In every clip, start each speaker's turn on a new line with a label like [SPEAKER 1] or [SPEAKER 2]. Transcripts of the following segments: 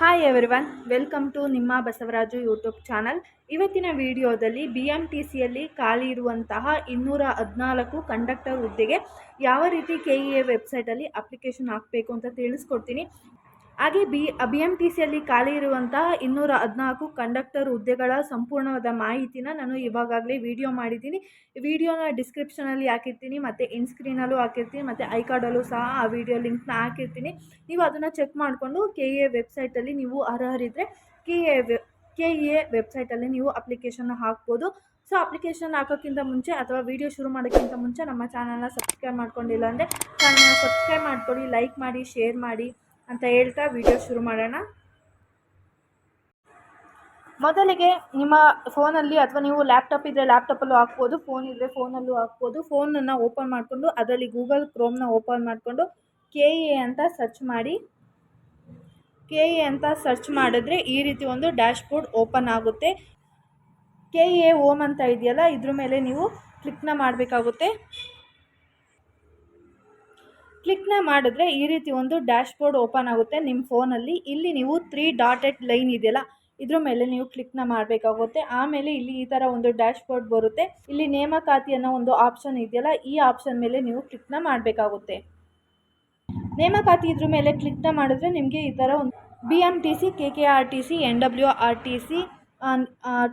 [SPEAKER 1] Hi everyone welcome to ನಿಮ್ಮ Basavaraju YouTube channel ಇವತ್ತಿನ ವಿಡಿಯೋದಲ್ಲಿ ಬಿ ಎಂ ಟಿ ಸಿಯಲ್ಲಿ ಖಾಲಿ ಇರುವಂತಹ ಇನ್ನೂರ ಹದಿನಾಲ್ಕು ಕಂಡಕ್ಟರ್ ಹುದ್ದೆಗೆ ಯಾವ ರೀತಿ ಕೆ ಇ ಎ ವೆಬ್ಸೈಟಲ್ಲಿ ಅಪ್ಲಿಕೇಶನ್ ಹಾಕಬೇಕು ಅಂತ ತಿಳಿಸ್ಕೊಡ್ತೀನಿ. ಹಾಗೆ ಬಿ ಬಿ ಎಂ ಟಿ ಸಿಯಲ್ಲಿ ಖಾಲಿ ಇರುವಂತಹ ಇನ್ನೂರ ಹದಿನಾಲ್ಕು ಕಂಡಕ್ಟರ್ ಹುದ್ದೆಗಳ ಸಂಪೂರ್ಣವಾದ ಮಾಹಿತಿನ ನಾನು ಇವಾಗಾಗಲೇ ವಿಡಿಯೋ ಮಾಡಿದ್ದೀನಿ. ವಿಡಿಯೋನ ಡಿಸ್ಕ್ರಿಪ್ಷನಲ್ಲಿ ಹಾಕಿರ್ತೀನಿ, ಮತ್ತು ಇನ್ ಸ್ಕ್ರೀನಲ್ಲೂ ಹಾಕಿರ್ತೀನಿ, ಮತ್ತು ಐ ಕಾರ್ಡಲ್ಲೂ ಸಹ ಆ ವಿಡಿಯೋ ಲಿಂಕ್ನ ಹಾಕಿರ್ತೀನಿ. ನೀವು ಅದನ್ನು ಚೆಕ್ ಮಾಡಿಕೊಂಡು ಕೆ ಎ ವೆಬ್ಸೈಟಲ್ಲಿ ನೀವು ಅರ್ಹರಿದ್ದರೆ ಕೆ ಎ ವೆ, ಕೆ ಎ ವೆಬ್ಸೈಟಲ್ಲಿ ನೀವು ಅಪ್ಲಿಕೇಶನ್ನ ಹಾಕ್ಬೋದು. ಸೊ, ಅಪ್ಲಿಕೇಶನ್ ಹಾಕೋಕ್ಕಿಂತ ಮುಂಚೆ ಅಥವಾ ವಿಡಿಯೋ ಶುರು ಮಾಡೋಕ್ಕಿಂತ ಮುಂಚೆ ನಮ್ಮ ಚಾನಲ್ನ ಸಬ್ಸ್ಕ್ರೈಬ್ ಮಾಡ್ಕೊಂಡಿಲ್ಲ ಅಂದರೆ ಚಾನಲ್ನ ಸಬ್ಸ್ಕ್ರೈಬ್ ಮಾಡ್ಕೊಳ್ಳಿ, ಲೈಕ್ ಮಾಡಿ, ಶೇರ್ ಮಾಡಿ. ಅಂತ ಹೇಳ್ತಾ ವಿಡಿಯೋ ಶುರು ಮಾಡೋಣ. ಮೊದಲಿಗೆ ನಿಮ್ಮ ಫೋನಲ್ಲಿ ಅಥವಾ ನೀವು ಲ್ಯಾಪ್ಟಾಪ್ ಇದ್ದರೆ ಲ್ಯಾಪ್ಟಾಪಲ್ಲೂ ಹಾಕ್ಬೋದು ಫೋನ್ ಇದ್ದರೆ ಫೋನಲ್ಲೂ ಹಾಕ್ಬೋದು. ಫೋನನ್ನು ಓಪನ್ ಮಾಡಿಕೊಂಡು ಅದರಲ್ಲಿ ಗೂಗಲ್ ಕ್ರೋಮ್ನ ಓಪನ್ ಮಾಡಿಕೊಂಡು ಕೆ ಎ ಅಂತ ಸರ್ಚ್ ಮಾಡಿ. ಕೆ ಎ ಅಂತ ಸರ್ಚ್ ಮಾಡಿದ್ರೆ ಈ ರೀತಿ ಒಂದು ಡ್ಯಾಶ್ಬೋರ್ಡ್ ಓಪನ್ ಆಗುತ್ತೆ. ಕೆ ಎ ಓಮ್ ಅಂತ ಇದೆಯಲ್ಲ, ಇದ್ರ ಮೇಲೆ ನೀವು ಕ್ಲಿಕ್ನ ಮಾಡಬೇಕಾಗುತ್ತೆ. ಕ್ಲಿಕ್ನ ಮಾಡಿದ್ರೆ ಈ ರೀತಿ ಒಂದು ಡ್ಯಾಶ್ಬೋರ್ಡ್ ಓಪನ್ ಆಗುತ್ತೆ ನಿಮ್ಮ ಫೋನಲ್ಲಿ. ಇಲ್ಲಿ ನೀವು ತ್ರೀ ಡಾಟೆಡ್ ಲೈನ್ ಇದೆಯಲ್ಲ, ಇದ್ರ ಮೇಲೆ ನೀವು ಕ್ಲಿಕ್ನ ಮಾಡಬೇಕಾಗುತ್ತೆ. ಆಮೇಲೆ ಇಲ್ಲಿ ಈ ಥರ ಒಂದು ಡ್ಯಾಶ್ಬೋರ್ಡ್ ಬರುತ್ತೆ. ಇಲ್ಲಿ ನೇಮಕಾತಿ ಅನ್ನೋ ಒಂದು ಆಪ್ಷನ್ ಇದೆಯಲ್ಲ, ಈ ಆಪ್ಷನ್ ಮೇಲೆ ನೀವು ಕ್ಲಿಕ್ನ ಮಾಡಬೇಕಾಗುತ್ತೆ. ನೇಮಕಾತಿ ಇದ್ರ ಮೇಲೆ ಕ್ಲಿಕ್ನ ಮಾಡಿದ್ರೆ ನಿಮಗೆ ಈ ಥರ ಒಂದು B M T C K K R T C N W R T C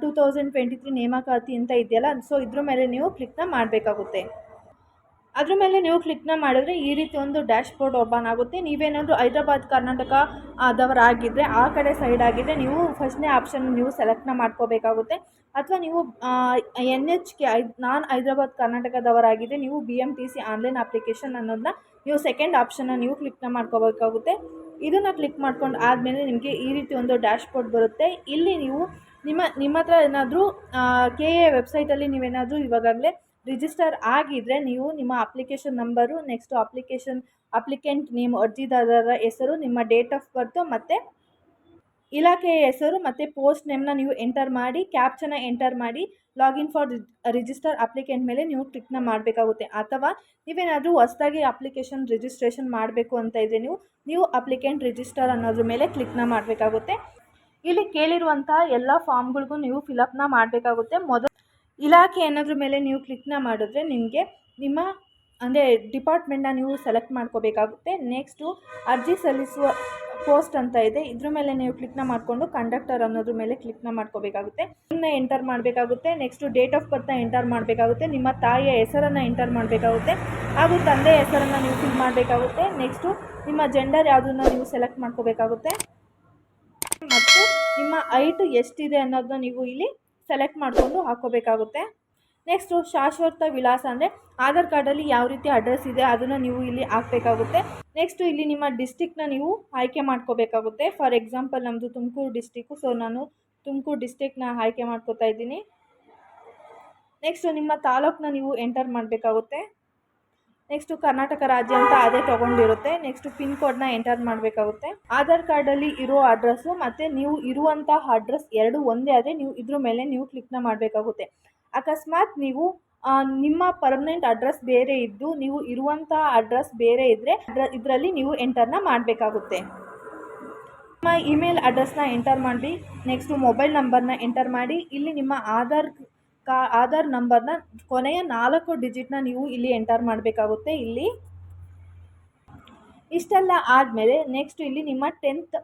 [SPEAKER 1] two thousand twenty three ನೇಮಕಾತಿ ಅಂತ ಇದೆಯಲ್ಲ, ಸೊ ಇದ್ರ ಮೇಲೆ ನೀವು ಕ್ಲಿಕ್ನ ಮಾಡಬೇಕಾಗುತ್ತೆ. ಅದ್ರ ಮೇಲೆ ನೀವು ಕ್ಲಿಕ್ನ ಮಾಡಿದ್ರೆ ಈ ರೀತಿ ಒಂದು ಡ್ಯಾಶ್ಬೋರ್ಡ್ ಓಪನ್ ಆಗುತ್ತೆ. ನೀವೇನಾದರೂ ಹೈದ್ರಾಬಾದ್, ಕರ್ನಾಟಕ ಆದವರಾಗಿದ್ದರೆ ಆ ಕಡೆ ಸೈಡ್ ಆಗಿದ್ದರೆ ನೀವು ಫಸ್ಟ್ನೇ ಆಪ್ಷನ್ ನೀವು ಸೆಲೆಕ್ಟ್ನ ಮಾಡ್ಕೋಬೇಕಾಗುತ್ತೆ. ಅಥವಾ ನೀವು N H K I, non Hyderabad ಕರ್ನಾಟಕದವರಾಗಿದ್ದರೆ ನೀವು B M T C online application ಅನ್ನೋದನ್ನ ನೀವು ಸೆಕೆಂಡ್ ಆಪ್ಷನ್ನ ನೀವು ಕ್ಲಿಕ್ನ ಮಾಡ್ಕೋಬೇಕಾಗುತ್ತೆ. ಇದನ್ನು ಕ್ಲಿಕ್ ಮಾಡ್ಕೊಂಡು ಆದಮೇಲೆ ನಿಮಗೆ ಈ ರೀತಿ ಒಂದು ಡ್ಯಾಶ್ಬೋರ್ಡ್ ಬರುತ್ತೆ. ಇಲ್ಲಿ ನೀವು ನಿಮ್ಮ ನಿಮ್ಮ ಹತ್ರ ಏನಾದರೂ ಕೆ ಎ ವೆಬ್ಸೈಟಲ್ಲಿ ನೀವೇನಾದರೂ ಇವಾಗಲೇ ರಿಜಿಸ್ಟರ್ ಆಗಿದ್ದರೆ ನೀವು ನಿಮ್ಮ application number next application applicant name, ಅರ್ಜಿದಾರರ ಹೆಸರು, ನಿಮ್ಮ ಡೇಟ್ ಆಫ್ ಬರ್ತು ಮತ್ತು ಇಲಾಖೆಯ ಹೆಸರು ಮತ್ತು ಪೋಸ್ಟ್ ನೇಮ್ನ ನೀವು ಎಂಟರ್ ಮಾಡಿ ಕ್ಯಾಪ್ಚನ ಎಂಟರ್ ಮಾಡಿ ಲಾಗಿನ್ ಫಾರ್ ರಿಜಿಸ್ಟರ್ ಅಪ್ಲಿಕೆಂಟ್ ಮೇಲೆ ನೀವು ಕ್ಲಿಕ್ನ ಮಾಡಬೇಕಾಗುತ್ತೆ. ಅಥವಾ ನೀವೇನಾದರೂ ಹೊಸದಾಗಿ ಅಪ್ಲಿಕೇಶನ್ ರಿಜಿಸ್ಟ್ರೇಷನ್ ಮಾಡಬೇಕು ಅಂತ ಇದ್ದರೆ ನೀವು ನೀವು ಅಪ್ಲಿಕೆಂಟ್ ರಿಜಿಸ್ಟರ್ ಅನ್ನೋದ್ರ ಮೇಲೆ ಕ್ಲಿಕ್ನ ಮಾಡಬೇಕಾಗುತ್ತೆ. ಇಲ್ಲಿ ಕೇಳಿರುವಂಥ ಎಲ್ಲ ಫಾರ್ಮ್ಗಳಿಗೂ ನೀವು ಫಿಲಪ್ನ ಮಾಡಬೇಕಾಗುತ್ತೆ. ಮೊದಲು ಇಲಾಖೆ ಅನ್ನೋದ್ರ ಮೇಲೆ ನೀವು ಕ್ಲಿಕ್ನ ಮಾಡಿದ್ರೆ ನಿಮಗೆ ನಿಮ್ಮ, ಅಂದರೆ ಡಿಪಾರ್ಟ್ಮೆಂಟ್ನ ನೀವು ಸೆಲೆಕ್ಟ್ ಮಾಡ್ಕೋಬೇಕಾಗುತ್ತೆ. ನೆಕ್ಸ್ಟು ಅರ್ಜಿ ಸಲ್ಲಿಸುವ ಪೋಸ್ಟ್ ಅಂತ ಇದೆ. ಇದ್ರ ಮೇಲೆ ನೀವು ಕ್ಲಿಕ್ನ ಮಾಡಿಕೊಂಡು ಕಂಡಕ್ಟರ್ ಅನ್ನೋದ್ರ ಮೇಲೆ ಕ್ಲಿಕ್ನ ಮಾಡ್ಕೋಬೇಕಾಗುತ್ತೆ. ನಿಮ್ಮನ್ನ ಎಂಟರ್ ಮಾಡಬೇಕಾಗುತ್ತೆ. ನೆಕ್ಸ್ಟು ಡೇಟ್ ಆಫ್ ಬರ್ತ್ನ ಎಂಟರ್ ಮಾಡಬೇಕಾಗುತ್ತೆ. ನಿಮ್ಮ ತಾಯಿಯ ಹೆಸರನ್ನು ಎಂಟರ್ ಮಾಡಬೇಕಾಗುತ್ತೆ. ಹಾಗೂ ತಂದೆಯ ಹೆಸರನ್ನು ನೀವು ಫಿಲ್ ಮಾಡಬೇಕಾಗುತ್ತೆ. ನೆಕ್ಸ್ಟು ನಿಮ್ಮ ಜೆಂಡರ್ ಯಾವುದನ್ನ ನೀವು ಸೆಲೆಕ್ಟ್ ಮಾಡ್ಕೋಬೇಕಾಗುತ್ತೆ. ಮತ್ತು ನಿಮ್ಮ ಹೈಟ್ ಎಷ್ಟಿದೆ ಅನ್ನೋದನ್ನ ನೀವು ಇಲ್ಲಿ ಸೆಲೆಕ್ಟ್ ಮಾಡಿಕೊಂಡು ಹಾಕೋಬೇಕಾಗುತ್ತೆ. ನೆಕ್ಸ್ಟು ಶಾಶ್ವತ ವಿಳಾಸ ಅಂದರೆ ಆಧಾರ್ ಕಾರ್ಡಲ್ಲಿ ಯಾವ ರೀತಿ ಅಡ್ರೆಸ್ ಇದೆ ಅದನ್ನು ನೀವು ಇಲ್ಲಿ ಹಾಕಬೇಕಾಗುತ್ತೆ. ನೆಕ್ಸ್ಟು ಇಲ್ಲಿ ನಿಮ್ಮ ಡಿಸ್ಟಿಕ್ನ ನೀವು ಆಯ್ಕೆ ಮಾಡ್ಕೋಬೇಕಾಗುತ್ತೆ. ಫಾರ್ ಎಕ್ಸಾಂಪಲ್ ನಮ್ಮದು ತುಮಕೂರು ಡಿಸ್ಟಿಕ್ಕು ಸೊ ನಾನು ತುಮಕೂರು ಡಿಸ್ಟಿಕ್ನ ಆಯ್ಕೆ ಮಾಡ್ಕೋತಾ ಇದ್ದೀನಿ. ನೆಕ್ಸ್ಟು ನಿಮ್ಮ ತಾಲೂಕನ್ನ ನೀವು ಎಂಟರ್ ಮಾಡಬೇಕಾಗುತ್ತೆ. ನೆಕ್ಸ್ಟು ಕರ್ನಾಟಕ ರಾಜ್ಯ ಅಂತ ಅದೇ ತೊಗೊಂಡಿರುತ್ತೆ. ನೆಕ್ಸ್ಟು ಪಿನ್ ಕೋಡ್ನ ಎಂಟರ್ ಮಾಡಬೇಕಾಗುತ್ತೆ. ಆಧಾರ್ ಕಾರ್ಡಲ್ಲಿ ಇರೋ ಅಡ್ರೆಸ್ಸು ಮತ್ತು ನೀವು ಇರುವಂಥ ಅಡ್ರೆಸ್ ಎರಡು ಒಂದೇ ಆದರೆ ನೀವು ಇದ್ರ ಮೇಲೆ ನೀವು ಕ್ಲಿಕ್ನ ಮಾಡಬೇಕಾಗುತ್ತೆ. ಅಕಸ್ಮಾತ್ ನೀವು ನಿಮ್ಮ ಪರ್ಮನೆಂಟ್ ಅಡ್ರೆಸ್ ಬೇರೆ ಇದ್ದು ನೀವು ಇರುವಂಥ ಅಡ್ರೆಸ್ ಬೇರೆ ಇದ್ದರೆ ಇದರಲ್ಲಿ ನೀವು ಎಂಟರ್ನ ಮಾಡಬೇಕಾಗುತ್ತೆ. ನಿಮ್ಮ ಇಮೇಲ್ ಅಡ್ರೆಸ್ನ ಎಂಟರ್ ಮಾಡಿ ನೆಕ್ಸ್ಟು ಮೊಬೈಲ್ ನಂಬರ್ನ ಎಂಟರ್ ಮಾಡಿ. ಇಲ್ಲಿ ನಿಮ್ಮ ಆಧಾರ್ ಕಾ, ಆಧಾರ್ ನಂಬರ್ನ ಕೊನೆಯ ನಾಲ್ಕು ಡಿಜಿಟ್ನ ನೀವು ಇಲ್ಲಿ ಎಂಟರ್ ಮಾಡಬೇಕಾಗುತ್ತೆ ಇಲ್ಲಿ. ಇಷ್ಟೆಲ್ಲ ಆದಮೇಲೆ ನೆಕ್ಸ್ಟ್ ಇಲ್ಲಿ ನಿಮ್ಮ ಟೆಂತ್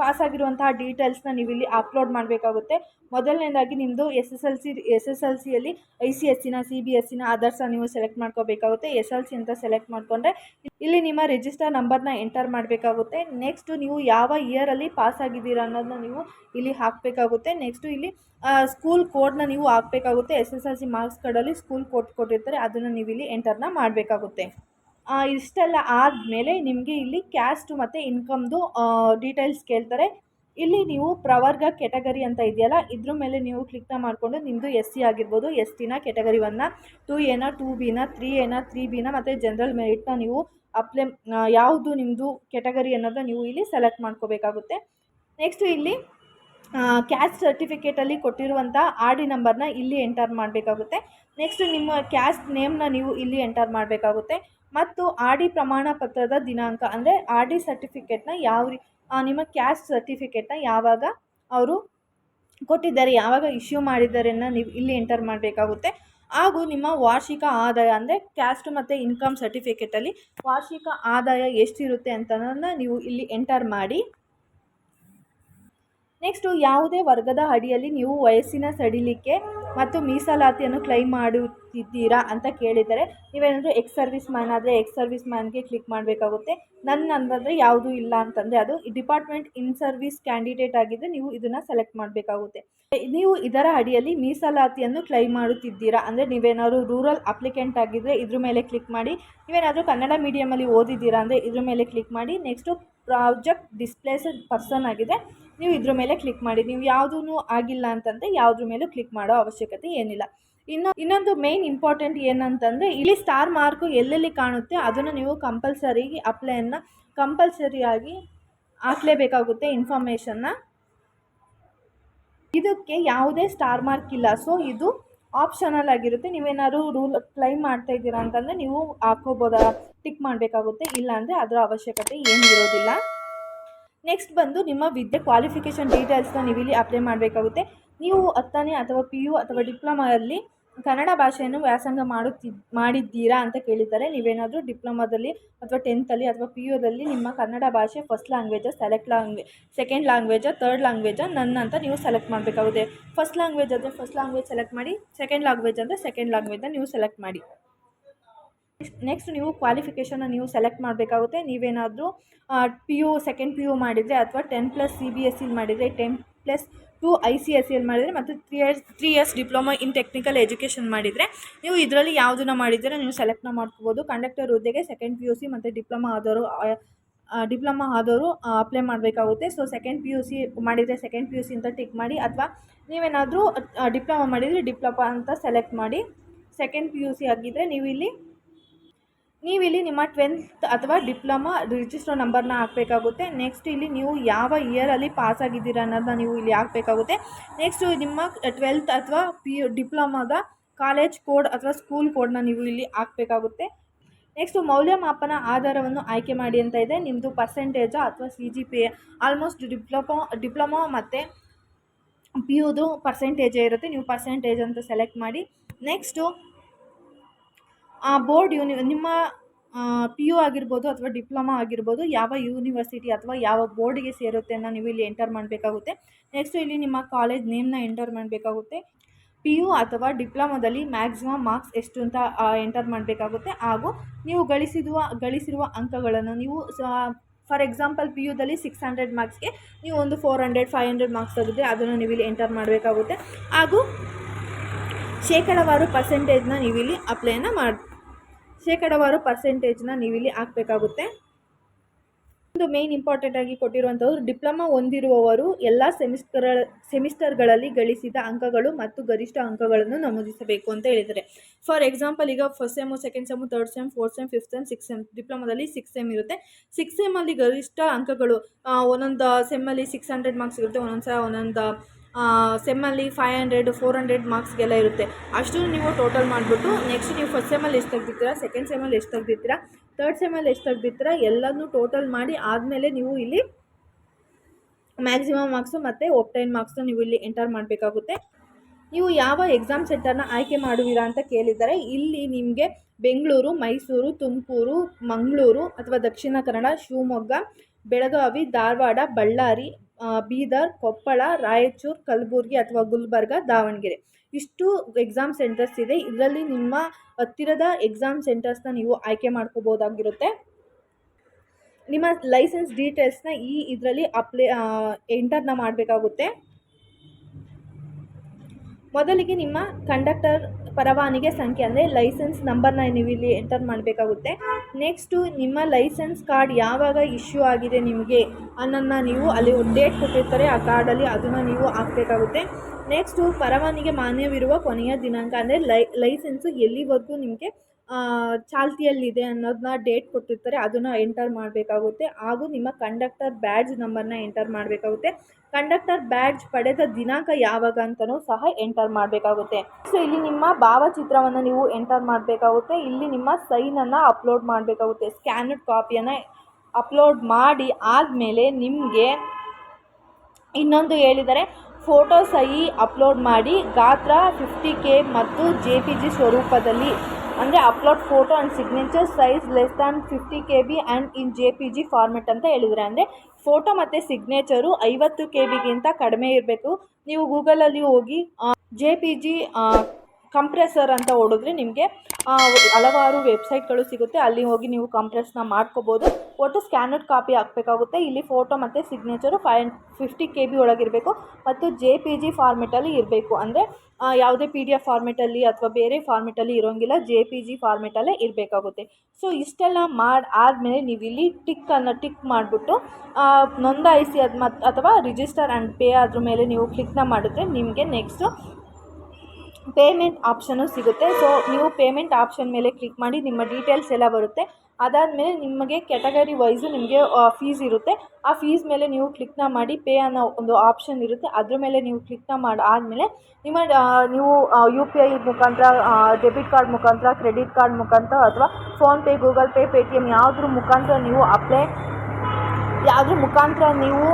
[SPEAKER 1] ಪಾಸಾಗಿರುವಂತಹ ಡೀಟೇಲ್ಸ್ನ ನೀವು ಇಲ್ಲಿ ಅಪ್ಲೋಡ್ ಮಾಡಬೇಕಾಗುತ್ತೆ. ಮೊದಲನೇದಾಗಿ ನಿಮ್ಮದು S S L C S S L ಸಿಯಲ್ಲಿ ಐ ಸಿ ಎಸ್ ಸಿನ ಸಿ ಬಿ ಎಸ್ ಸಿನ ಅದರ್ಸ ನೀವು ಸೆಲೆಕ್ಟ್ ಮಾಡ್ಕೋಬೇಕಾಗುತ್ತೆ. ಎಸ್ ಎಲ್ ಸಿ ಅಂತ ಸೆಲೆಕ್ಟ್ ಮಾಡಿಕೊಂಡ್ರೆ ಇಲ್ಲಿ ನಿಮ್ಮ ರಿಜಿಸ್ಟರ್ ನಂಬರ್ನ ಎಂಟರ್ ಮಾಡಬೇಕಾಗುತ್ತೆ. ನೆಕ್ಸ್ಟು ನೀವು ಯಾವ ಇಯರಲ್ಲಿ ಪಾಸ್ ಆಗಿದ್ದೀರಾ ಅನ್ನೋದನ್ನ ನೀವು ಇಲ್ಲಿ ಹಾಕಬೇಕಾಗುತ್ತೆ. ನೆಕ್ಸ್ಟು ಇಲ್ಲಿ ಸ್ಕೂಲ್ ಕೋಡ್ನ ನೀವು ಹಾಕಬೇಕಾಗುತ್ತೆ. S S L C marks ಕಾರ್ಡಲ್ಲಿ ಸ್ಕೂಲ್ ಕೋಡ್ ಕೊಟ್ಟಿರ್ತಾರೆ. ಅದನ್ನು ನೀವು ಇಲ್ಲಿ ಎಂಟರ್ನ ಮಾಡಬೇಕಾಗುತ್ತೆ. ಇಷ್ಟೆಲ್ಲ ಆದಮೇಲೆ ನಿಮಗೆ ಇಲ್ಲಿ ಕ್ಯಾಸ್ಟು ಮತ್ತು ಇನ್ಕಮ್ದು ಡೀಟೇಲ್ಸ್ ಕೇಳ್ತಾರೆ. ಇಲ್ಲಿ ನೀವು ಪ್ರವರ್ಗ ಕೆಟಗರಿ ಅಂತ ಇದೆಯಲ್ಲ, ಇದ್ರ ಮೇಲೆ ನೀವು ಕ್ಲಿಕ್ನ ಮಾಡಿಕೊಂಡು ನಿಮ್ಮದು ಎಸ್ ಸಿ ಆಗಿರ್ಬೋದು ಎಸ್ ಟಿನ ಕೆಟಗರಿ ಒನ್ನ ಟು ಎನ ಟೂ ಬಿನ ತ್ರೀ ಎನ ತ್ರೀ ಬಿನ ಮತ್ತು ಜನರಲ್ ಮೆರಿಟ್ನ ನೀವು ಅಪ್ಲೈ ಯಾವುದು ನಿಮ್ಮದು ಕೆಟಗರಿ ಅನ್ನೋದನ್ನ ನೀವು ಇಲ್ಲಿ ಸೆಲೆಕ್ಟ್ ಮಾಡ್ಕೋಬೇಕಾಗುತ್ತೆ. ನೆಕ್ಸ್ಟು ಇಲ್ಲಿ ಕ್ಯಾಸ್ಟ್ ಸರ್ಟಿಫಿಕೇಟಲ್ಲಿ ಕೊಟ್ಟಿರುವಂಥ ಆರ್ ಡಿ ನಂಬರ್ನ ಇಲ್ಲಿ ಎಂಟರ್ ಮಾಡಬೇಕಾಗುತ್ತೆ. ನೆಕ್ಸ್ಟ್ ನಿಮ್ಮ ಕ್ಯಾಸ್ಟ್ ನೇಮ್ನ ನೀವು ಇಲ್ಲಿ ಎಂಟರ್ ಮಾಡಬೇಕಾಗುತ್ತೆ. ಮತ್ತು ಆರ್ ಡಿ ಪ್ರಮಾಣ ಪತ್ರದ ದಿನಾಂಕ, ಅಂದರೆ ಆರ್ ಡಿ ಸರ್ಟಿಫಿಕೇಟ್ನ ಯಾವ ನಿಮ್ಮ ಕ್ಯಾಸ್ಟ್ ಸರ್ಟಿಫಿಕೇಟ್ನ ಯಾವಾಗ ಅವರು ಕೊಟ್ಟಿದ್ದಾರೆ, ಯಾವಾಗ ಇಶ್ಯೂ ಮಾಡಿದ್ದಾರೆ ನೀವು ಇಲ್ಲಿ ಎಂಟರ್ ಮಾಡಬೇಕಾಗುತ್ತೆ. ಹಾಗೂ ನಿಮ್ಮ ವಾರ್ಷಿಕ ಆದಾಯ, ಅಂದರೆ ಕ್ಯಾಸ್ಟ್ ಮತ್ತು ಇನ್ಕಮ್ ಸರ್ಟಿಫಿಕೇಟಲ್ಲಿ ವಾರ್ಷಿಕ ಆದಾಯ ಎಷ್ಟಿರುತ್ತೆ ಅಂತನನ್ನು ನೀವು ಇಲ್ಲಿ ಎಂಟರ್ ಮಾಡಿ. ನೆಕ್ಸ್ಟು, ಯಾವುದೇ ವರ್ಗದ ಅಡಿಯಲ್ಲಿ ನೀವು ವಯಸ್ಸಿನ ಸಡಿಲಿಕೆ ಮತ್ತು ಮೀಸಲಾತಿಯನ್ನು ಕ್ಲೈಮ್ ಮಾಡುತ್ತಿದ್ದೀರಾ ಅಂತ ಕೇಳಿದರೆ ನೀವೇನಾದರೂ ಎಕ್ಸ್ ಸರ್ವಿಸ್ ಮ್ಯಾನ್ ಆದರೆ ಎಕ್ಸ್ ಸರ್ವಿಸ್ ಮ್ಯಾನ್ಗೆ ಕ್ಲಿಕ್ ಮಾಡಬೇಕಾಗುತ್ತೆ. ನನ್ನ ಅಂತಂದರೆ ಯಾವುದೂ ಇಲ್ಲ ಅಂತಂದರೆ ಅದು ಡಿಪಾರ್ಟ್ಮೆಂಟ್ ಇನ್ ಸರ್ವಿಸ್ ಕ್ಯಾಂಡಿಡೇಟ್ ಆಗಿದ್ದರೆ ನೀವು ಇದನ್ನು ಸೆಲೆಕ್ಟ್ ಮಾಡಬೇಕಾಗುತ್ತೆ. ನೀವು ಇದರ ಅಡಿಯಲ್ಲಿ ಮೀಸಲಾತಿಯನ್ನು ಕ್ಲೈಮ್ ಮಾಡುತ್ತಿದ್ದೀರಾ ಅಂದರೆ ನೀವೇನಾದರೂ ರೂರಲ್ ಅಪ್ಲಿಕೆಂಟ್ ಆಗಿದ್ದರೆ ಇದ್ರ ಮೇಲೆ ಕ್ಲಿಕ್ ಮಾಡಿ, ನೀವೇನಾದರೂ ಕನ್ನಡ ಮೀಡಿಯಮಲ್ಲಿ ಓದಿದ್ದೀರಾ ಅಂದರೆ ಇದ್ರ ಮೇಲೆ ಕ್ಲಿಕ್ ಮಾಡಿ ನೆಕ್ಸ್ಟು ಪ್ರಾಜೆಕ್ಟ್ ಡಿಸ್ಪ್ಲೇಸಡ್ ಪರ್ಸನ್ ಆಗಿದೆ, ನೀವು ಇದ್ರ ಮೇಲೆ ಕ್ಲಿಕ್ ಮಾಡಿ. ನೀವು ಯಾವುದೂ ಆಗಿಲ್ಲ ಅಂತಂದರೆ ಯಾವುದ್ರ ಮೇಲೂ ಕ್ಲಿಕ್ ಮಾಡೋ ಅವಶ್ಯಕತೆ ಏನಿಲ್ಲ. ಇನ್ನು, ಇನ್ನೊಂದು ಮೇನ್ ಇಂಪಾರ್ಟೆಂಟ್ ಏನಂತಂದರೆ ಇಲ್ಲಿ ಸ್ಟಾರ್ ಮಾರ್ಕು ಎಲ್ಲೆಲ್ಲಿ ಕಾಣುತ್ತೆ ಅದನ್ನು ನೀವು ಕಂಪಲ್ಸರಿ ಅಪ್ಲೈಯನ್ನು ಕಂಪಲ್ಸರಿಯಾಗಿ ಹಾಕ್ಲೇಬೇಕಾಗುತ್ತೆ ಇನ್ಫಾರ್ಮೇಷನ್ನ ಇದಕ್ಕೆ ಯಾವುದೇ ಸ್ಟಾರ್ ಮಾರ್ಕ್ ಇಲ್ಲ. ಸೊ ಇದು ಆಪ್ಷನಲ್ ಆಗಿರುತ್ತೆ. ನೀವೇನಾದ್ರು ರೂಲ್ ಕ್ಲೈಮ್ ಮಾಡ್ತಾ ಇದ್ದೀರಾ ಅಂತಂದರೆ ನೀವು ಹಾಕೋಬೋದ ಟಿಕ್ ಮಾಡಬೇಕಾಗುತ್ತೆ. ಇಲ್ಲಾಂದರೆ ಅದರ ಅವಶ್ಯಕತೆ ಏನೂ ಇರೋದಿಲ್ಲ ನೆಕ್ಸ್ಟ್ ಬಂದು ನಿಮ್ಮ ವಿದ್ಯೆ ಕ್ವಾಲಿಫಿಕೇಷನ್ ಡೀಟೇಲ್ಸ್ನ ನೀವು ಇಲ್ಲಿ ಅಪ್ಲೈ ಮಾಡಬೇಕಾಗುತ್ತೆ. ನೀವು ಹತ್ತನೇ ಅಥವಾ ಪಿ ಯು ಅಥವಾ ಡಿಪ್ಲೊಮಾದಲ್ಲಿ ಕನ್ನಡ ಭಾಷೆಯನ್ನು ವ್ಯಾಸಂಗ ಮಾಡುತ್ತಿ, ಮಾಡಿದ್ದೀರಾ ಅಂತ ಕೇಳಿದ್ದಾರೆ ನೀವೇನಾದರೂ ಡಿಪ್ಲೊಮಾದಲ್ಲಿ ಅಥವಾ ಟೆಂತಲ್ಲಿ ಅಥವಾ ಪಿ ಯುದಲ್ಲಿ ನಿಮ್ಮ ಕನ್ನಡ ಭಾಷೆ first language, select language, second language third language, ನನ್ನ ಅಂತ ನೀವು ಸೆಲೆಕ್ಟ್ ಮಾಡಬೇಕಾಗುತ್ತೆ. ಫಸ್ಟ್ ಲ್ಯಾಂಗ್ವೇಜ್ ಅಂದರೆ ಫಸ್ಟ್ ಲ್ಯಾಂಗ್ವೇಜ್ ಸೆಲೆಕ್ಟ್ ಮಾಡಿ, ಸೆಕೆಂಡ್ ಲ್ಯಾಂಗ್ವೇಜ್ ಅಂದರೆ ಸೆಕೆಂಡ್ ಲ್ಯಾಂಗ್ವೇಜ್ನ ನೀವು ಸೆಲೆಕ್ಟ್ ಮಾಡಿ. ನೆಕ್ಸ್ಟ್ ನೀವು ಕ್ವಾಲಿಫಿಕೇಷನ್ನ ನೀವು ಸೆಲೆಕ್ಟ್ ಮಾಡಬೇಕಾಗುತ್ತೆ. ನೀವೇನಾದರೂ P U second P U ಮಾಡಿದರೆ ಅಥವಾ ten plus C B S C ಮಾಡಿದರೆ ten plus two I C S ಸಿಯಲ್ಲಿ ಮಾಡಿದರೆ ಮತ್ತು three years three years diploma in technical education ಮಾಡಿದರೆ, ನೀವು ಇದರಲ್ಲಿ ಯಾವುದನ್ನ ಮಾಡಿದರೆ ನೀವು ಸೆಲೆಕ್ಟ್ನ ಮಾಡ್ಕೋಬೋದು. ಕಂಡಕ್ಟರ್ ಹುದ್ದೆಗೆ ಸೆಕೆಂಡ್ ಪಿ ಯು ಸಿ ಮತ್ತು ಡಿಪ್ಲೊಮಾ ಆದವರು ಡಿಪ್ಲೊಮಾ ಆದವರು ಅಪ್ಲೈ ಮಾಡಬೇಕಾಗುತ್ತೆ. So second P U C ಮಾಡಿದರೆ ಸೆಕೆಂಡ್ ಪಿ ಯು ಸಿ ಅಂತ ಟಿಕ್ ಮಾಡಿ, ಅಥವಾ ನೀವೇನಾದರೂ ಡಿಪ್ಲೊಮಾ ಮಾಡಿದರೆ ಡಿಪ್ಲೊಮಾ ಅಂತ ಸೆಲೆಕ್ಟ್ ಮಾಡಿ ಸೆಕೆಂಡ್ ಪಿ ಯು ಸಿ ಆಗಿದ್ದರೆ ನೀವು ಇಲ್ಲಿ ನೀವಿಲ್ಲಿ ನಿಮ್ಮ ಟ್ವೆಲ್ತ್ ಅಥವಾ ಡಿಪ್ಲೊಮಾ ರಿಜಿಸ್ಟರ್ ನಂಬರ್ನ ಹಾಕಬೇಕಾಗುತ್ತೆ. ನೆಕ್ಸ್ಟ್ ಇಲ್ಲಿ ನೀವು ಯಾವ ಇಯರಲ್ಲಿ ಪಾಸ್ ಆಗಿದ್ದೀರಾ ಅನ್ನೋದನ್ನ ನೀವು ಇಲ್ಲಿ ಹಾಕಬೇಕಾಗುತ್ತೆ. ನೆಕ್ಸ್ಟು ನಿಮ್ಮ ಟ್ವೆಲ್ತ್ ಅಥವಾ ಪಿ ಯು ಡಿಪ್ಲೊಮಾದ ಕಾಲೇಜ್ ಕೋಡ್ ಅಥವಾ ಸ್ಕೂಲ್ ಕೋಡ್ನ ನೀವು ಇಲ್ಲಿ ಹಾಕಬೇಕಾಗುತ್ತೆ. ನೆಕ್ಸ್ಟು ಮೌಲ್ಯಮಾಪನ ಆಧಾರವನ್ನು ಆಯ್ಕೆ ಮಾಡಿ ಅಂತ ಇದೆ. ನಿಮ್ಮದು ಪರ್ಸೆಂಟೇಜ ಅಥವಾ C G P almost diploma diploma ಮತ್ತು ಪಿ ಯುದು ಪರ್ಸೆಂಟೇಜೇ ಇರುತ್ತೆ. ನೀವು ಪರ್ಸೆಂಟೇಜ್ ಅಂತ ಸೆಲೆಕ್ಟ್ ಮಾಡಿ. ನೆಕ್ಸ್ಟು ಆ ಬೋರ್ಡ್ ಯೂನಿ ನಿಮ್ಮ ಪಿ ಯು ಆಗಿರ್ಬೋದು ಅಥವಾ ಡಿಪ್ಲೊಮಾ ಆಗಿರ್ಬೋದು ಯಾವ ಯೂನಿವರ್ಸಿಟಿ ಅಥವಾ ಯಾವ ಬೋರ್ಡಿಗೆ ಸೇರುತ್ತೆ ಅನ್ನೋ ನೀವು ಇಲ್ಲಿ ಎಂಟರ್ ಮಾಡಬೇಕಾಗುತ್ತೆ. ನೆಕ್ಸ್ಟು ಇಲ್ಲಿ ನಿಮ್ಮ ಕಾಲೇಜ್ ನೇಮ್ನ ಎಂಟರ್ ಮಾಡಬೇಕಾಗುತ್ತೆ. ಪಿ ಯು ಅಥವಾ ಡಿಪ್ಲೊಮಾದಲ್ಲಿ ಮ್ಯಾಕ್ಸಿಮಮ್ ಮಾರ್ಕ್ಸ್ ಎಷ್ಟು ಅಂತ ಎಂಟರ್ ಮಾಡಬೇಕಾಗುತ್ತೆ. ಹಾಗೂ ನೀವು ಗಳಿಸಿರುವ ಗಳಿಸಿರುವ ಅಂಕಗಳನ್ನು ನೀವು ಫಾರ್ ಎಕ್ಸಾಂಪಲ್ ಪಿ ಯುದಲ್ಲಿ ಸಿಕ್ಸ್ ಹಂಡ್ರೆಡ್ ಮಾರ್ಕ್ಸ್ಗೆ ನೀವು ಒಂದು four hundred five hundred marks ತೆಗೆದ್ರೆ ಅದನ್ನು ನೀವು ಇಲ್ಲಿ ಎಂಟರ್ ಮಾಡಬೇಕಾಗುತ್ತೆ. ಹಾಗೂ ಶೇಕಡವಾರು ಪರ್ಸೆಂಟೇಜ್ನ ನೀವಿಲ್ಲಿ ಅಪ್ಲೈನ ಮಾಡಿ, ಶೇಕಡವಾರು ಪರ್ಸೆಂಟೇಜ್ನ ನೀವಿಲ್ಲಿ ಹಾಕಬೇಕಾಗುತ್ತೆ. ಒಂದು ಮೇನ್ ಇಂಪಾರ್ಟೆಂಟ್ ಆಗಿ ಕೊಟ್ಟಿರುವಂಥವ್ರು ಡಿಪ್ಲೊಮಾ ಹೊಂದಿರುವವರು ಎಲ್ಲ ಸೆಮಿಸ್ಟರ್ ಸೆಮಿಸ್ಟರ್ಗಳಲ್ಲಿ ಗಳಿಸಿದ ಅಂಕಗಳು ಮತ್ತು ಗರಿಷ್ಠ ಅಂಕಗಳನ್ನು ನಮೂದಿಸಬೇಕು ಅಂತ ಹೇಳಿದ್ದಾರೆ. ಫಾರ್ ಎಕ್ಸಾಂಪಲ್ ಈಗ first sem second sem third sem fourth sem fifth sem six sem ಡಿಪ್ಲೊಮಾದಲ್ಲಿ six sem ಇರುತ್ತೆ. ಸಿಕ್ಸ್ ಸೆಮಲ್ಲಿ ಗರಿಷ್ಠ ಅಂಕಗಳು ಒಂದೊಂದು ಸೆಮ್ಮಲ್ಲಿ ಸಿಕ್ಸ್ ಹಂಡ್ರೆಡ್ ಮಾರ್ಕ್ಸ್ ಇರುತ್ತೆ ಒಂದೊಂದು ಸಲ ಒಂದೊಂದು ಸೆಮ್ಮಲ್ಲಿ ಫೈವ್ ಹಂಡ್ರೆಡ್ ಫೋರ್ ಹಂಡ್ರೆಡ್ ಮಾರ್ಕ್ಸ್ಗೆಲ್ಲ ಇರುತ್ತೆ. ಅಷ್ಟು ನೀವು ಟೋಟಲ್ ಮಾಡಿಬಿಟ್ಟು ನೆಕ್ಸ್ಟ್ ನೀವು ಫಸ್ಟ್ ಸೆಮ್ಮಲ್ಲಿ ಎಷ್ಟು ತೆಗ್ದಿರ್ತೀರಾ ಸೆಕೆಂಡ್ ಸೆಮ್ಮಲ್ಲಿ ಎಷ್ಟು ತೆಗ್ದಿರ್ತೀರಾ ತರ್ಡ್ ಸೆಮ್ಮಲ್ಲಿ ಎಷ್ಟು ತೆಗ್ದಿರ್ತೀರಾ ಎಲ್ಲದನ್ನೂ ಟೋಟಲ್ ಮಾಡಿ ಆದಮೇಲೆ ನೀವು ಇಲ್ಲಿ ಮ್ಯಾಕ್ಸಿಮಮ್ ಮಾರ್ಕ್ಸು ಮತ್ತು ಒಪ್ಟೈನ್ ಮಾರ್ಕ್ಸ್ನ ನೀವು ಇಲ್ಲಿ ಎಂಟರ್ ಮಾಡಬೇಕಾಗುತ್ತೆ. ನೀವು ಯಾವ ಎಕ್ಸಾಮ್ ಸೆಂಟರ್ನ ಆಯ್ಕೆ ಮಾಡುವಿರಾ ಅಂತ ಕೇಳಿದ್ದಾರೆ ಇಲ್ಲಿ ನಿಮಗೆ ಬೆಂಗಳೂರು, ಮೈಸೂರು, ತುಮಕೂರು, ಮಂಗಳೂರು ಅಥವಾ ದಕ್ಷಿಣ ಕನ್ನಡ, ಶಿವಮೊಗ್ಗ, ಬೆಳಗಾವಿ, ಧಾರವಾಡ, ಬಳ್ಳಾರಿ ಬೀದರ್, ಕೊಪ್ಪಳ, ರಾಯಚೂರು, ಕಲಬುರಗಿ ಅಥವಾ ಗುಲ್ಬರ್ಗ, ದಾವಣಗೆರೆ. ಇಷ್ಟು ಎಕ್ಸಾಮ್ ಸೆಂಟರ್ಸ್ ಇದೆ. ಇದರಲ್ಲಿ ನಿಮ್ಮ ಹತ್ತಿರದ ಎಕ್ಸಾಮ್ ಸೆಂಟರ್ಸ್ನ ನೀವು ಆಯ್ಕೆ ಮಾಡ್ಕೋಬೋದಾಗಿರುತ್ತೆ. ನಿಮ್ಮ ಲೈಸೆನ್ಸ್ ಡೀಟೇಲ್ಸ್ನ ಈ ಇದರಲ್ಲಿ ಅಪ್ಲೈ ಎಂಟರ್ನ ಮಾಡಬೇಕಾಗುತ್ತೆ. ಮೊದಲಿಗೆ ನಿಮ್ಮ ಕಂಡಕ್ಟರ್ ಪರವಾನಗಿ ಸಂಖ್ಯೆ ಅಂದರೆ ಲೈಸೆನ್ಸ್ ನಂಬರ್ನ ನೀವು ಇಲ್ಲಿ ಎಂಟರ್ ಮಾಡಬೇಕಾಗುತ್ತೆ. ನೆಕ್ಸ್ಟು ನಿಮ್ಮ ಲೈಸೆನ್ಸ್ ಕಾರ್ಡ್ ಯಾವಾಗ ಇಶ್ಯೂ ಆಗಿದೆ ನಿಮಗೆ ಅನ್ನೋದನ್ನ ನೀವು ಅಲ್ಲಿ ಡೇಟ್ ಕೊಟ್ಟಿರ್ತಾರೆ, ಆ ಕಾರ್ಡಲ್ಲಿ ಅದನ್ನು ನೀವು ಹಾಕಬೇಕಾಗುತ್ತೆ. ನೆಕ್ಸ್ಟು ಪರವಾನಿಗೆ ಮಾನ್ಯವಿರುವ ಕೊನೆಯ ದಿನಾಂಕ ಅಂದರೆ ಲೈ ಲೈಸೆನ್ಸು ಎಲ್ಲಿವರೆಗೂ ನಿಮಗೆ ಚಾಲ್ತಿಯಲ್ಲಿದೆ ಅನ್ನೋದನ್ನ ಡೇಟ್ ಕೊಟ್ಟಿರ್ತಾರೆ, ಅದನ್ನು ಎಂಟರ್ ಮಾಡಬೇಕಾಗುತ್ತೆ. ಹಾಗೂ ನಿಮ್ಮ ಕಂಡಕ್ಟರ್ ಬ್ಯಾಡ್ಜ್ ನಂಬರ್ನ ಎಂಟರ್ ಮಾಡಬೇಕಾಗುತ್ತೆ. ಕಂಡಕ್ಟರ್ ಬ್ಯಾಡ್ಜ್ ಪಡೆದ ದಿನಾಂಕ ಯಾವಾಗ ಅಂತಲೂ ಸಹ ಎಂಟರ್ ಮಾಡಬೇಕಾಗುತ್ತೆ. ಸೊ ಇಲ್ಲಿ ನಿಮ್ಮ ಭಾವಚಿತ್ರವನ್ನು ನೀವು ಎಂಟರ್ ಮಾಡಬೇಕಾಗುತ್ತೆ. ಇಲ್ಲಿ ನಿಮ್ಮ ಸೈನನ್ನು ಅಪ್ಲೋಡ್ ಮಾಡಬೇಕಾಗುತ್ತೆ. ಸ್ಕ್ಯಾನಡ್ ಕಾಪಿಯನ್ನು ಅಪ್ಲೋಡ್ ಮಾಡಿ ಆದಮೇಲೆ ನಿಮಗೆ ಇನ್ನೊಂದು ಹೇಳಿದರೆ ಫೋಟೋ ಸಹಿ ಅಪ್ಲೋಡ್ ಮಾಡಿ ಗಾತ್ರ ಫಿಫ್ಟಿ ಕೆ ಮತ್ತು ಜೆ ಪಿ ಜಿ ಸ್ವರೂಪದಲ್ಲಿ ಅಂದರೆ upload photo and signature size less than fifty K B and in J P G format ಅಂತ ಹೇಳಿದರೆ, ಅಂದರೆ ಫೋಟೋ ಮತ್ತು ಸಿಗ್ನೇಚರು ಐವತ್ತು ಕೆ ಬಿಗಿಂತ ಕಡಿಮೆ ಇರಬೇಕು. ನೀವು ಗೂಗಲಲ್ಲಿ ಹೋಗಿ ಜೆ ಪಿ ಜಿ ಕಂಪ್ರೆಸರ್ ಅಂತ ಹೊಡೆದ್ರೆ ನಿಮಗೆ ಹಲವಾರು ವೆಬ್ಸೈಟ್ಗಳು ಸಿಗುತ್ತೆ. ಅಲ್ಲಿ ಹೋಗಿ ನೀವು ಕಂಪ್ರೆಸ್ನ ಮಾಡ್ಕೋಬೋದು. ಒಟ್ಟು ಸ್ಕ್ಯಾನರ್ಡ್ ಕಾಪಿ ಹಾಕಬೇಕಾಗುತ್ತೆ. ಇಲ್ಲಿ ಫೋಟೋ ಮತ್ತು ಸಿಗ್ನೇಚರು ಫೈ ಫಿಫ್ಟಿ ಕೆ ಬಿ ಒಳಗಿರಬೇಕು ಮತ್ತು ಜೆ ಪಿ ಜಿ ಫಾರ್ಮೆಟಲ್ಲಿ ಇರಬೇಕು. ಅಂದರೆ ಯಾವುದೇ ಪಿ ಡಿ ಎಫ್ ಫಾರ್ಮೆಟಲ್ಲಿ ಅಥವಾ ಬೇರೆ ಫಾರ್ಮೆಟಲ್ಲಿ ಇರೋಂಗಿಲ್ಲ ಜೆ ಪಿ ಜಿ ಫಾರ್ಮೆಟಲ್ಲೇ ಇರಬೇಕಾಗುತ್ತೆ. ಸೊ, ಇಷ್ಟೆಲ್ಲ ಮಾಡಿ, ಆದಮೇಲೆ ನೀವು ಇಲ್ಲಿ ಟಿಕ್ಕನ್ನು ಟಿಕ್ ಮಾಡಿಬಿಟ್ಟು ನೋಂದಾಯಿಸಿ ಅದು ಮತ್ತು ಅಥವಾ ರಿಜಿಸ್ಟರ್ ಆ್ಯಂಡ್ ಪೇ ಅದ್ರ ಮೇಲೆ ನೀವು ಕ್ಲಿಕ್ನ ಮಾಡಿದ್ರೆ ನಿಮಗೆ ನೆಕ್ಸ್ಟು ಪೇಮೆಂಟ್ ಆಪ್ಷನು ಸಿಗುತ್ತೆ. ಸೊ ನೀವು ಪೇಮೆಂಟ್ ಆಪ್ಷನ್ ಮೇಲೆ ಕ್ಲಿಕ್ ಮಾಡಿ ನಿಮ್ಮ ಡೀಟೇಲ್ಸ್ ಎಲ್ಲ ಬರುತ್ತೆ. ಅದಾದಮೇಲೆ ನಿಮಗೆ ಕ್ಯಾಟಗರಿ ವೈಸು ನಿಮಗೆ ಫೀಸ್ ಇರುತ್ತೆ. ಆ ಫೀಸ್ ಮೇಲೆ ನೀವು ಕ್ಲಿಕ್ನ ಮಾಡಿ ಪೇ ಅನ್ನೋ ಒಂದು ಆಪ್ಷನ್ ಇರುತ್ತೆ. ಅದ್ರ ಮೇಲೆ ನೀವು ಕ್ಲಿಕ್ನ ಮಾಡಿ, ಆದಮೇಲೆ ನಿಮ್ಮ ನೀವು ಯು ಪಿ ಐ ಮುಖಾಂತರ ಡೆಬಿಟ್ ಕಾರ್ಡ್ ಮುಖಾಂತರ ಕ್ರೆಡಿಟ್ ಕಾರ್ಡ್ ಮುಖಾಂತರ ಅಥವಾ ಫೋನ್ಪೇ ಗೂಗಲ್ ಪೇ ಪೇಟಿಎಮ್ ಯಾವುದ್ರ ಮುಖಾಂತರ ನೀವು ಅಪ್ಲೈ ಯಾವುದ್ರ ಮುಖಾಂತರ ನೀವು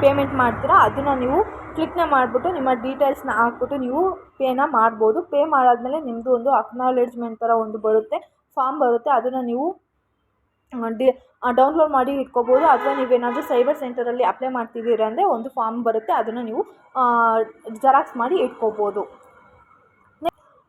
[SPEAKER 1] ಪೇಮೆಂಟ್ ಮಾಡ್ತೀರಾ, ಅದನ್ನು ನೀವು ಕ್ಲಿಕ್ನ ಮಾಡಿಬಿಟ್ಟು ನಿಮ್ಮ ಡೀಟೇಲ್ಸ್ನ ಹಾಕ್ಬಿಟ್ಟು ನೀವು ಪೇನ ಮಾಡ್ಬೋದು. ಪೇ ಮಾಡಾದಮೇಲೆ ನಿಮ್ಮದು ಒಂದು ಅಕ್ನಾಲೆಡ್ಜ್ಮೆಂಟ್ ಥರ ಒಂದು ಬರುತ್ತೆ. ಫಾರ್ಮ್ ಬರುತ್ತೆ. ಅದನ್ನು ನೀವು ಡಿ ಡೌನ್ಲೋಡ್ ಮಾಡಿ ಇಟ್ಕೋಬೋದು. ಅಥವಾ ನೀವೇನಾದರೂ ಸೈಬರ್ ಸೆಂಟರಲ್ಲಿ ಅಪ್ಲೈ ಮಾಡ್ತಿದ್ದೀರ ಅಂದರೆ ಒಂದು ಫಾರ್ಮ್ ಬರುತ್ತೆ. ಅದನ್ನು ನೀವು ಜೆರಾಕ್ಸ್ ಮಾಡಿ ಇಟ್ಕೋಬೋದು.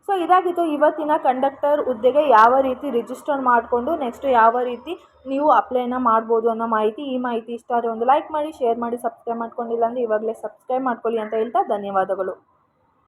[SPEAKER 1] ಸೊ ಇದಾಗಿತ್ತು. ಇವತ್ತಿನ ಕಂಡಕ್ಟರ್ ಹುದ್ದೆಗೆ ಯಾವ ರೀತಿ ರಿಜಿಸ್ಟರ್ ಮಾಡಿಕೊಂಡು ನೆಕ್ಸ್ಟ್ ಯಾವ ರೀತಿ ನೀವು ಅಪ್ಲೈನ ಮಾಡ್ಬೋದು ಅನ್ನೋ ಮಾಹಿತಿ, ಈ ಮಾಹಿತಿ ಇಷ್ಟ ಆದರೆ ಒಂದು ಲೈಕ್ ಮಾಡಿ ಶೇರ್ ಮಾಡಿ ಸಬ್ಸ್ಕ್ರೈಬ್ ಮಾಡ್ಕೊಂಡಿಲ್ಲ ಅಂದರೆ ಇವಾಗಲೇ ಸಬ್ಸ್ಕ್ರೈಬ್ ಮಾಡ್ಕೊಳ್ಳಿ ಅಂತ ಹೇಳ್ತಾ ಧನ್ಯವಾದಗಳು.